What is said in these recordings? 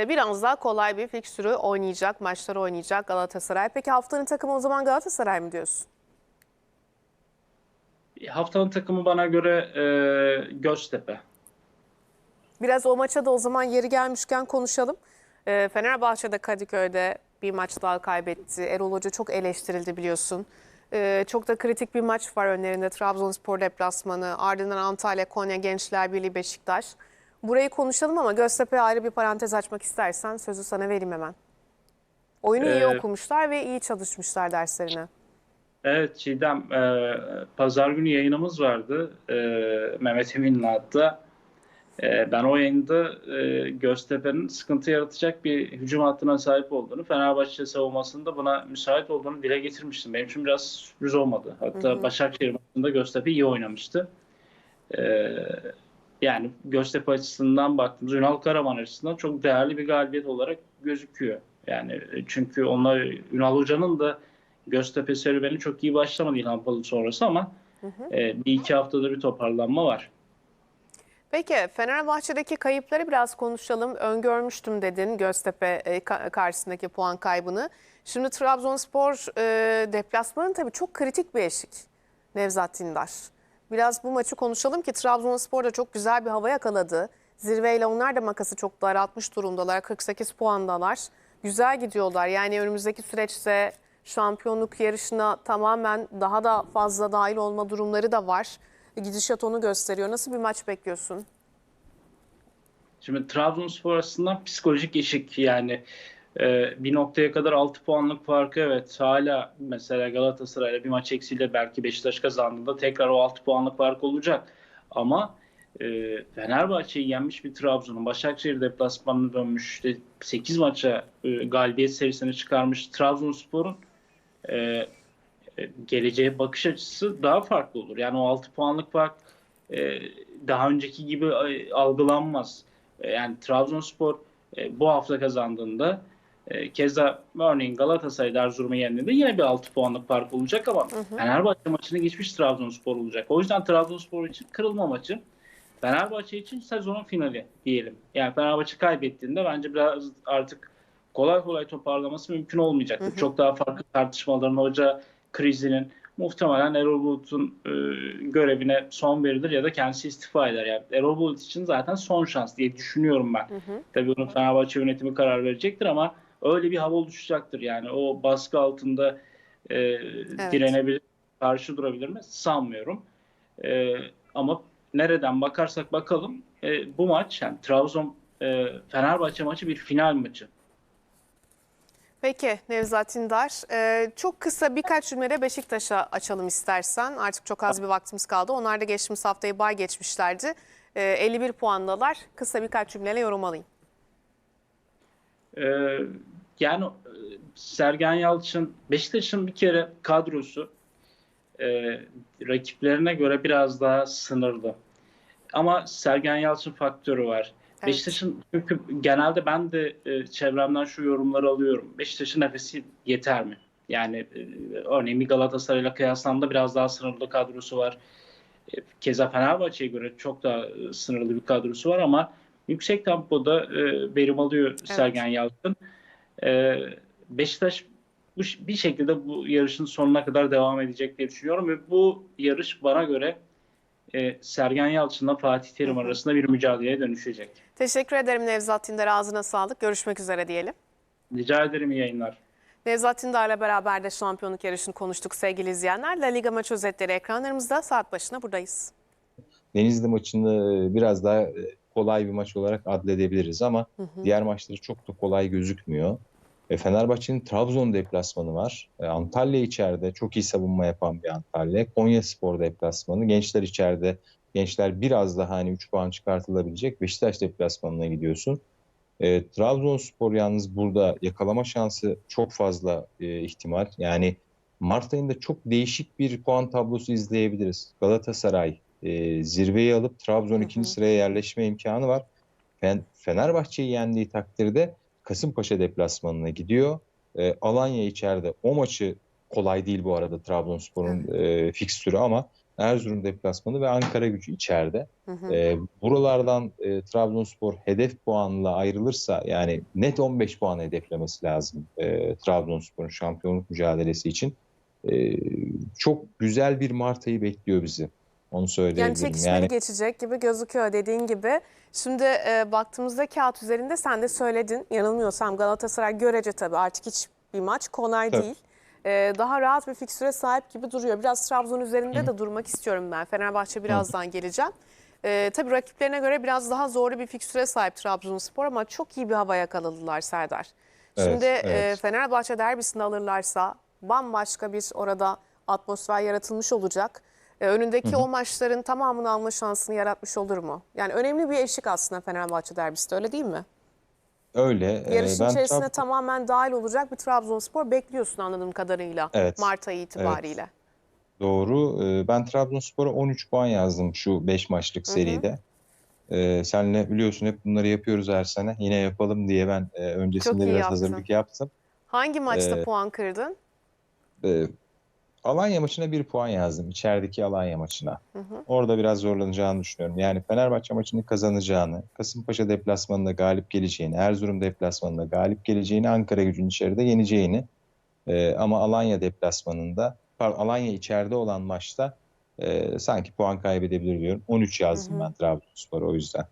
e, biraz daha kolay bir fikstürü oynayacak, maçları oynayacak Galatasaray. Peki haftanın takımı o zaman Galatasaray mı diyorsun? Haftanın takımı bana göre e, Göztepe. Biraz o maça da o zaman yeri gelmişken konuşalım. Ee, Fenerbahçe'de Kadıköy'de bir maç daha kaybetti. Erol Hoca çok eleştirildi biliyorsun. Ee, çok da kritik bir maç var önlerinde. Trabzonspor deplasmanı, ardından Antalya, Konya, Gençler Birliği, Beşiktaş. Burayı konuşalım ama Göztepe'ye ayrı bir parantez açmak istersen sözü sana vereyim hemen. Oyunu iyi Ee, okumuşlar ve iyi çalışmışlar derslerine. Evet Çiğdem, e, pazar günü yayınımız vardı e, Mehmet Emin'le hatta. E, ben o yayında e, Göztepe'nin sıkıntı yaratacak bir hücum hattına sahip olduğunu, Fenerbahçe savunmasının da buna müsait olduğunu dile getirmiştim. Benim için biraz sürpriz olmadı. Hatta Başakşehir maçında Göztepe iyi oynamıştı. E, yani Göztepe açısından baktığımızda Ünal Karaman açısından çok değerli bir galibiyet olarak gözüküyor. Yani e, çünkü onlar Ünal Hoca'nın da Göztepe serüveni çok iyi başlamadı İlhan Palut sonrası ama e, bir iki haftada bir toparlanma var. Peki Fenerbahçe'deki kayıpları biraz konuşalım. Öngörmüştüm dedin Göztepe e, ka- karşısındaki puan kaybını. Şimdi Trabzonspor e, deplasmanı tabii çok kritik bir eşik Nevzat Dindar. Biraz bu maçı konuşalım ki Trabzonspor da çok güzel bir hava yakaladı. Zirveyle onlar da makası çok daraltmış durumdalar. 48 puandalar. Güzel gidiyorlar. Yani önümüzdeki süreçte şampiyonluk yarışına tamamen daha da fazla dahil olma durumları da var. Gidişat onu gösteriyor. Nasıl bir maç bekliyorsun? Şimdi Trabzonspor aslında psikolojik eşik yani e, bir noktaya kadar 6 puanlık farkı evet hala mesela Galatasaray'la bir maç eksiyle belki Beşiktaş kazandığında tekrar o 6 puanlık fark olacak. Ama e, Fenerbahçe'yi yenmiş bir Trabzon'un Başakşehir deplasmanına dönmüş işte 8 maça e, galibiyet serisine çıkarmış Trabzonspor'un e, e, geleceğe bakış açısı daha farklı olur. Yani o 6 puanlık fark e, daha önceki gibi algılanmaz. E, yani Trabzonspor e, bu hafta kazandığında e, keza örneğin Galatasaray Erzurum'u yendiğinde yine bir 6 puanlık fark olacak ama Fenerbahçe maçını geçmiş Trabzonspor olacak. O yüzden Trabzonspor için kırılma maçı. Fenerbahçe için sezonun finali diyelim. Yani Fenerbahçe kaybettiğinde bence biraz artık kolay kolay toparlaması mümkün olmayacaktır. Çok daha farklı tartışmaların, hoca krizinin muhtemelen Erol Bulut'un e, görevine son verilir ya da kendisi istifa eder. Yani Erol Bulut için zaten son şans diye düşünüyorum ben. Tabii onun Fenerbahçe yönetimi karar verecektir ama öyle bir hava oluşacaktır. Yani o baskı altında e, direnebilir, karşı durabilir mi? Sanmıyorum. E, ama nereden bakarsak bakalım e, bu maç yani Trabzon e, Fenerbahçe maçı bir final maçı. Peki Nevzat Dindar. Ee, çok kısa birkaç cümlede Beşiktaş'a açalım istersen. Artık çok az bir vaktimiz kaldı. Onlar da geçtiğimiz haftayı bay geçmişlerdi. Ee, 51 puandalar. Kısa birkaç cümleyle yorum alayım. Ee, yani e, Sergen Yalçın, Beşiktaş'ın bir kere kadrosu e, rakiplerine göre biraz daha sınırlı. Ama Sergen Yalçın faktörü var. Evet. Beşiktaş'ın çünkü genelde ben de e, çevremden şu yorumları alıyorum. Beşiktaş'ın nefesi yeter mi? Yani e, örneğin Galatasaray'la kıyaslandığında biraz daha sınırlı kadrosu var. E, Keza Fenerbahçe'ye göre çok daha e, sınırlı bir kadrosu var ama yüksek tempoda e, verim alıyor Sergen Yalçın. E, Beşiktaş bu, bir şekilde bu yarışın sonuna kadar devam edecek diye düşünüyorum ve bu yarış bana göre e, Sergen Yalçın'la Fatih Terim arasında bir mücadeleye dönüşecek. Teşekkür ederim Nevzat Dindar. Ağzına sağlık. Görüşmek üzere diyelim. Rica ederim iyi yayınlar. Nevzat Dindar'la beraber de şampiyonluk yarışını konuştuk sevgili izleyenler. La Liga maç özetleri ekranlarımızda saat başına buradayız. Denizli maçını e, biraz daha e, kolay bir maç olarak adledebiliriz ama diğer maçları çok da kolay gözükmüyor. E, Fenerbahçe'nin Trabzon deplasmanı var. E, Antalya içeride çok iyi savunma yapan bir Antalya. Konya Spor deplasmanı. Gençler içeride. Gençler biraz daha hani 3 puan çıkartılabilecek. Beşiktaş deplasmanına gidiyorsun. E, Trabzonspor yalnız burada yakalama şansı çok fazla e, ihtimal. Yani Mart ayında çok değişik bir puan tablosu izleyebiliriz. Galatasaray e, zirveyi alıp Trabzon ikinci sıraya yerleşme imkanı var. Fen- Fenerbahçe'yi yendiği takdirde Kasımpaşa deplasmanına gidiyor. E, Alanya içeride. O maçı kolay değil bu arada Trabzonspor'un e, fikstürü ama Erzurum deplasmanı ve Ankara gücü içeride. Hı hı. E, buralardan e, Trabzonspor hedef puanla ayrılırsa yani net 15 puan hedeflemesi lazım e, Trabzonspor'un şampiyonluk mücadelesi için. E, çok güzel bir Mart ayı bekliyor bizi. Onu Yani söyleyebilirim. çekişmeli Yani geçecek gibi gözüküyor dediğin gibi. Şimdi e, baktığımızda kağıt üzerinde sen de söyledin. Yanılmıyorsam Galatasaray görece tabii artık hiç bir maç kolay Tabii. değil. E, daha rahat bir fikstüre sahip gibi duruyor. Biraz Trabzon üzerinde de durmak istiyorum ben. Fenerbahçe birazdan geleceğim. E, tabii rakiplerine göre biraz daha zorlu bir fikstüre sahip Trabzonspor ama çok iyi bir hava yakaladılar Serdar. Evet, Şimdi e, evet. Fenerbahçe derbisini alırlarsa bambaşka bir orada atmosfer yaratılmış olacak. E, önündeki o maçların tamamını alma şansını yaratmış olur mu? Yani önemli bir eşik aslında Fenerbahçe derbisi de öyle değil mi? öyle. E, Yarışın ben içerisine Trab- tamamen dahil olacak bir Trabzonspor bekliyorsun anladığım kadarıyla Evet, Mart ayı itibariyle. Doğru. Ee, Ben Trabzonspor'a 13 puan yazdım şu 5 maçlık Hı hı. seride. Ee, senle biliyorsun hep bunları yapıyoruz her sene. Yine yapalım diye ben e, öncesinde biraz yaptın. hazırlık yaptım. Hangi maçta Ee, puan kırdın? Alanya maçına 1 puan yazdım. İçerideki Alanya maçına. Hı hı. Orada biraz zorlanacağını düşünüyorum. Yani Fenerbahçe maçını kazanacağını, Kasımpaşa deplasmanında galip geleceğini, Erzurum deplasmanında galip geleceğini, Ankara gücünün içeride yeneceğini. Ee, ama Alanya deplasmanında, pardon, Alanya içeride olan maçta e, sanki puan kaybedebilir diyorum. 13 yazdım Hı hı. ben Trabzonspor'a o yüzden.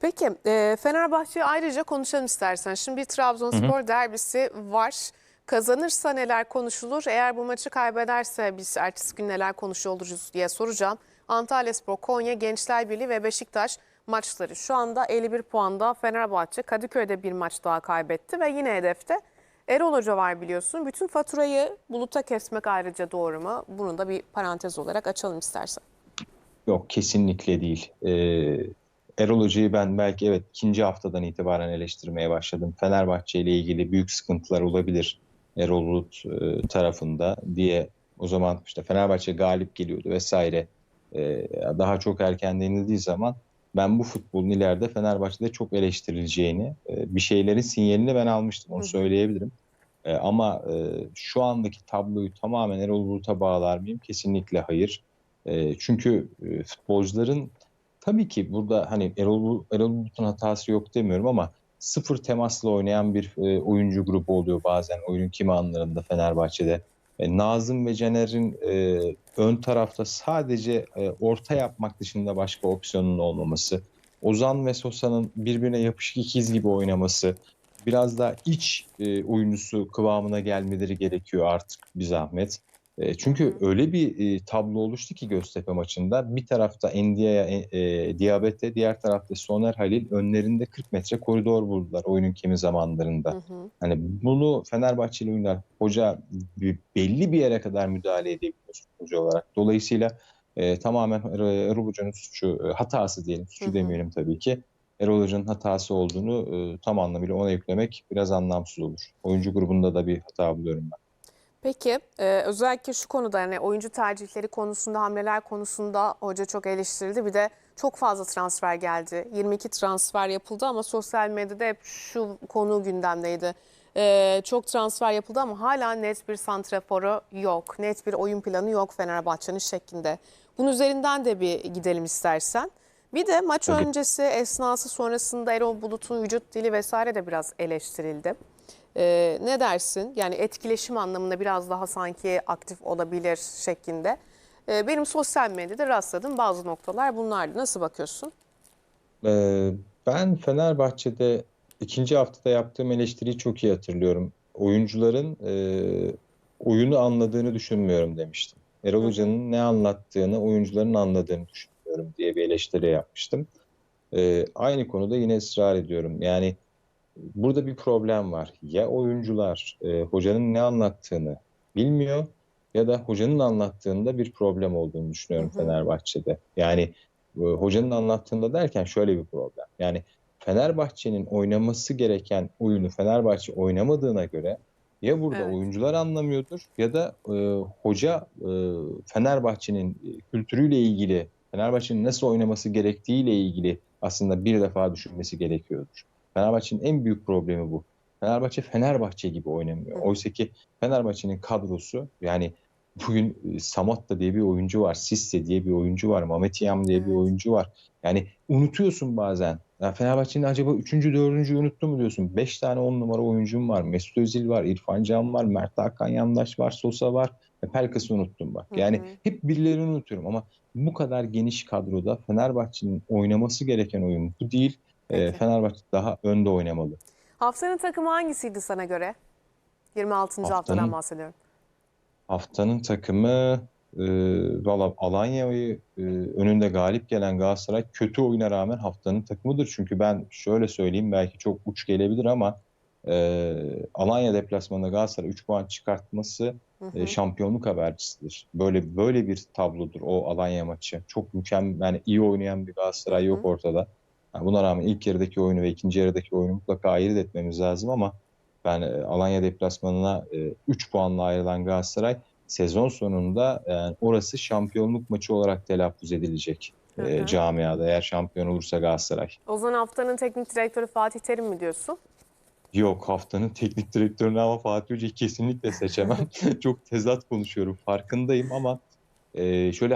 Peki e, Fenerbahçe'yi ayrıca konuşalım istersen. Şimdi bir Trabzonspor derbisi var. Kazanırsa neler konuşulur? Eğer bu maçı kaybederse biz ertesi gün neler konuşuyor oluruz diye soracağım. Antalyaspor, Konya, Gençler Birliği ve Beşiktaş maçları. Şu anda 51 puanda Fenerbahçe Kadıköy'de bir maç daha kaybetti ve yine hedefte Erol Hoca var biliyorsun. Bütün faturayı buluta kesmek ayrıca doğru mu? Bunu da bir parantez olarak açalım istersen. Yok kesinlikle değil. Ee, Erol Hoca'yı ben belki evet ikinci haftadan itibaren eleştirmeye başladım. Fenerbahçe ile ilgili büyük sıkıntılar olabilir Erol Bulut e, tarafında diye o zaman işte Fenerbahçe galip geliyordu vesaire. Ee, daha çok erken denildiği zaman ben bu futbolun ileride Fenerbahçe'de çok eleştirileceğini, e, bir şeylerin sinyalini ben almıştım onu Hı söyleyebilirim. E, ama e, şu andaki tabloyu tamamen Erol Bulut'a bağlar mıyım? Kesinlikle hayır. E, çünkü e, futbolcuların tabii ki burada hani Erol, Erol Bulut'un hatası yok demiyorum ama sıfır temasla oynayan bir e, oyuncu grubu oluyor bazen oyunun kimi anlarında Fenerbahçe'de. E, Nazım ve Caner'in e, ön tarafta sadece e, orta yapmak dışında başka opsiyonun olmaması, Ozan ve Sosa'nın birbirine yapışık ikiz gibi oynaması, biraz daha iç e, oyuncusu kıvamına gelmeleri gerekiyor artık bir zahmet. E, çünkü öyle bir e, tablo oluştu ki Göztepe maçında bir tarafta Endia'ya e, e, Diabete, diğer tarafta Soner Halil önlerinde 40 metre koridor buldular oyunun kimi zamanlarında. Hı hı. Hani bunu Fenerbahçeli oyuncular hoca belli bir yere kadar müdahale edebiliyor hoca olarak. Dolayısıyla e, tamamen Er- Erol Hoca'nın suçu, hatası diyelim, suçu Hı hı. demeyelim tabii ki. Erol Hoca'nın hatası olduğunu e, tam anlamıyla ona yüklemek biraz anlamsız olur. Oyuncu grubunda da bir hata buluyorum ben. Peki e, özellikle şu konuda hani oyuncu tercihleri konusunda hamleler konusunda hoca çok eleştirildi. Bir de çok fazla transfer geldi. 22 transfer yapıldı ama sosyal medyada hep şu konu gündemdeydi. E, çok transfer yapıldı ama hala net bir santraforu yok. Net bir oyun planı yok Fenerbahçe'nin şeklinde. Bunun üzerinden de bir gidelim istersen. Bir de maç öncesi esnası sonrasında Erol Bulut'un vücut dili vesaire de biraz eleştirildi. Ee, ne dersin? Yani etkileşim anlamında biraz daha sanki aktif olabilir şeklinde. Ee, benim sosyal medyada rastladığım bazı noktalar bunlardı. Nasıl bakıyorsun? Ee, ben Fenerbahçe'de ikinci haftada yaptığım eleştiriyi çok iyi hatırlıyorum. Oyuncuların e, oyunu anladığını düşünmüyorum demiştim. Erol. Hoca'nın ne anlattığını oyuncuların anladığını düşünüyorum diye bir eleştiri yapmıştım. Ee, aynı konuda yine ısrar ediyorum. Yani burada bir problem var. Ya oyuncular e, hocanın ne anlattığını bilmiyor ya da hocanın anlattığında bir problem olduğunu düşünüyorum Hı hı. Fenerbahçe'de. Yani e, hocanın anlattığında derken şöyle bir problem. Yani Fenerbahçe'nin oynaması gereken oyunu Fenerbahçe oynamadığına göre ya burada Evet. oyuncular anlamıyordur ya da e, hoca e, Fenerbahçe'nin e, kültürüyle ilgili, Fenerbahçe'nin nasıl oynaması gerektiğiyle ilgili aslında bir defa düşünmesi gerekiyordur. Fenerbahçe'nin en büyük problemi bu. Fenerbahçe Fenerbahçe gibi oynamıyor. Hı. Oysa ki Fenerbahçe'nin kadrosu yani bugün e, Samatta diye bir oyuncu var, Sisse diye bir oyuncu var, Mametiyam diye bir Evet. oyuncu var. Yani unutuyorsun bazen. Ya Fenerbahçe'nin acaba 3. 4. unuttu mu diyorsun? 5 tane 10 numara oyuncum var. Mesut Özil var, İrfan Can var, Mert Hakan Yandaş var, Sosa var. Pelkas'ı unuttum bak. Hı Yani hı. hep birilerini unutuyorum ama bu kadar geniş kadroda Fenerbahçe'nin oynaması gereken oyun bu değil. E. Fenerbahçe daha önde oynamalı. Haftanın takımı hangisiydi sana göre? 26. haftadan Haftanın- bahsediyorum. Haftanın takımı e, valla Alanya'yı e, önünde galip gelen Galatasaray kötü oyuna rağmen haftanın takımıdır. Çünkü ben şöyle söyleyeyim belki çok uç gelebilir ama e, Alanya deplasmanında Galatasaray 3 puan çıkartması Hı hı. e, şampiyonluk habercisidir. Böyle böyle bir tablodur o Alanya maçı. Çok mükemmel yani iyi oynayan bir Galatasaray Hı hı. yok ortada. Yani buna rağmen ilk yarıdaki oyunu ve ikinci yarıdaki oyunu mutlaka ayırt etmemiz lazım ama ben e, Alanya deplasmanına 3 puanla ayrılan Galatasaray sezon sonunda yani orası şampiyonluk maçı olarak telaffuz edilecek e, camiada eğer şampiyon olursa Galatasaray. O zaman haftanın teknik direktörü Fatih Terim mi diyorsun? Yok haftanın teknik direktörünü ama Fatih Hoca'yı kesinlikle seçemem. Çok tezat konuşuyorum farkındayım ama e, şöyle